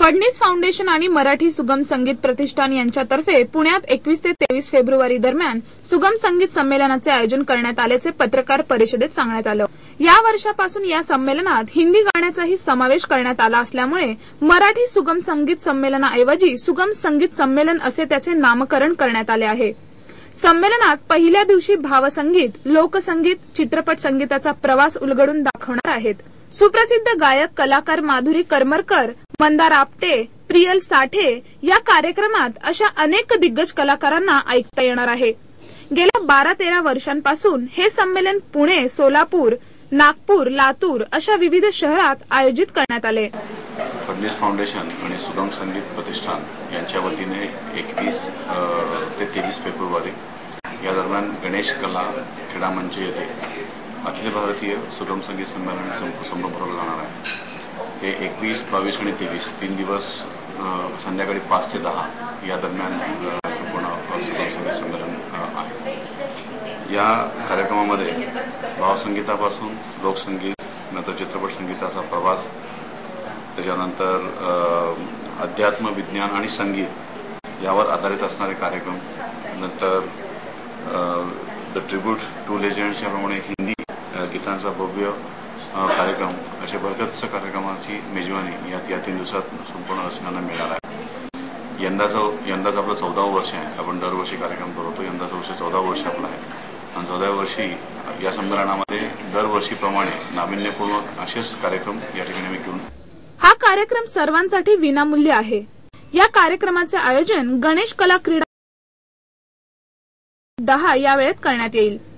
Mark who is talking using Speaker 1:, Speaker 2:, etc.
Speaker 1: Phadnis foundation आणि मराठी सुगम संगीत प्रतिष्ठान यांच्यातर्फे पुण्यात एकवीस ते तेवीस फेब्रुवारी दरम्यान सुगम संगीत संमेलनाचे आयोजन करण्यात आल्याचे पत्रकार परिषदेत सांगण्यात आलं. या वर्षापासून या संमेलनात हिंदी गाण्याचाही समावेश करण्यात आला असल्यामुळे मराठी सुगम संगीत संमेलनाऐवजी सुगम संगीत संमेलन असे त्याचे नामकरण करण्यात आले आहे. संमेलनात पहिल्या दिवशी भावसंगीत लोकसंगीत चित्रपट संगीताचा प्रवास उलगडून दाखवणार आहेत. सुप्रसिद्ध गायक कलाकार माधुरी करमरकर मंदार आपटे प्रियल साठे या कार्यक्रमात अशा अनेक दिग्गज कलाकारांना ऐकता येणार आहे. गेल्या बारा तेरा वर्षांपासून हे संमेलन पुणे सोलापूर नागपूर लातूर अशा विविध शहरात आयोजित करण्यात आले.
Speaker 2: फडणीस फाउंडेशन आणि सुगम संगीत प्रतिष्ठान यांच्या वतीने एकवीस ते तेवीस फेब्रुवारी या दरम्यान गणेश कला क्रीडा मंच येथे अखिल भारतीय सुगम संगीत संमेलन संप संभ्रम भरवलं जाणार आहे. हे एकवीस बावीस आणि तेवीस तीन दिवस संध्याकाळी पाच ते दहा या दरम्यान संपूर्ण सुगम संगीत संमेलन आहे. या कार्यक्रमामध्ये भावसंगीतापासून लोकसंगीत नंतर चित्रपट संगीताचा प्रवास त्याच्यानंतर अध्यात्म विज्ञान आणि संगीत यावर आधारित असणारे कार्यक्रम नंतर द ट्रिब्यूट टू लेजंड्स याप्रमाणे हिंदी गीतांचा भव्य कार्यक्रम अशा बरकतच्या कार्यक्रमाची मेजवानी यात या तीन दिवसात संपूर्ण रसिकांना मिळणार आहे. यंदाचं यंदाचं आपलं चौदावं वर्ष आहे. आपण दरवर्षी कार्यक्रम करतो. यंदाचं वर्ष चौदा वर्ष आपलं आहे. आणि चौदाव्या वर्षी या संमेलनामध्ये दरवर्षीप्रमाणे नाविन्यपूर्ण असेच कार्यक्रम या ठिकाणी मी घेऊन
Speaker 1: हा कार्यक्रम सर्वांसाठी विनामूल्य आहे. या कार्यक्रमाचे आयोजन गणेश कला क्रीडा दहा या वेळेत करण्यात येईल.